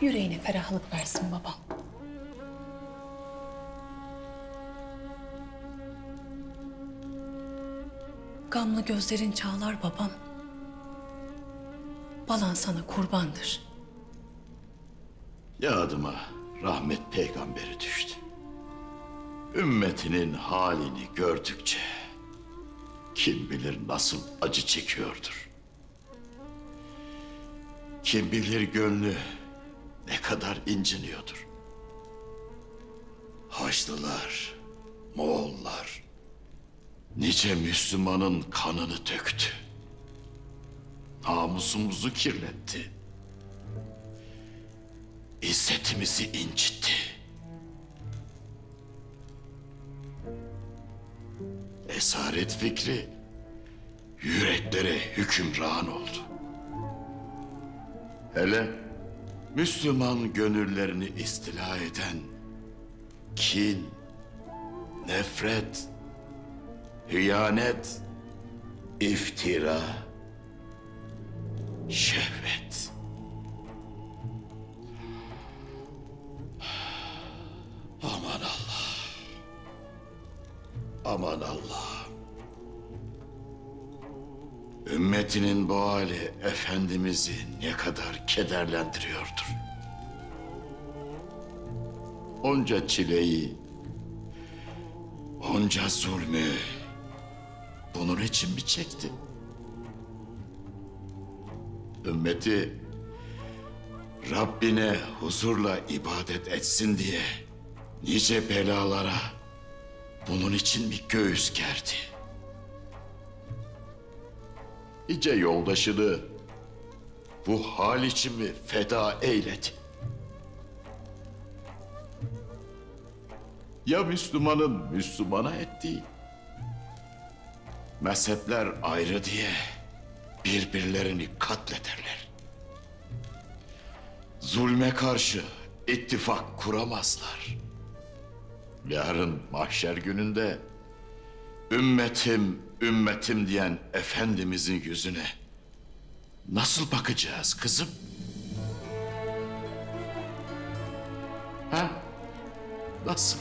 Yüreğine ferahlık versin babam. Gamlı gözlerin çağlar babam. Balan sana kurbandır. Yadıma rahmet peygamberi düştü. Ümmetinin halini gördükçe kim bilir nasıl acı çekiyordur. Kim bilir gönlü kadar inciniyordur. Haçlılar, Moğollar nice Müslümanın kanını döktü. Namusumuzu kirletti. İzzetimizi incitti. Esaret fikri yüreklere hükümran oldu. Hele Müslüman gönüllerini istila eden kin, nefret, hıyanet, iftira, şehvet. Aman Allah. Aman Allah. Ümmetinin bu hali Efendimiz'i ne kadar kederlendiriyordur. Onca çileyi, onca zulmü bunun için mi çekti? Ümmeti Rabbine huzurla ibadet etsin diye nice belalara bunun için mi göğüs gerdi? Nice yoldaşını bu hal için mi feda eyledi? Ya Müslümanın Müslümana ettiği? Mezhepler ayrı diye birbirlerini katlederler. Zulme karşı ittifak kuramazlar. Yarın mahşer gününde ümmetim, ümmetim diyen Efendimizin yüzüne nasıl bakacağız kızım? Ha? Nasıl?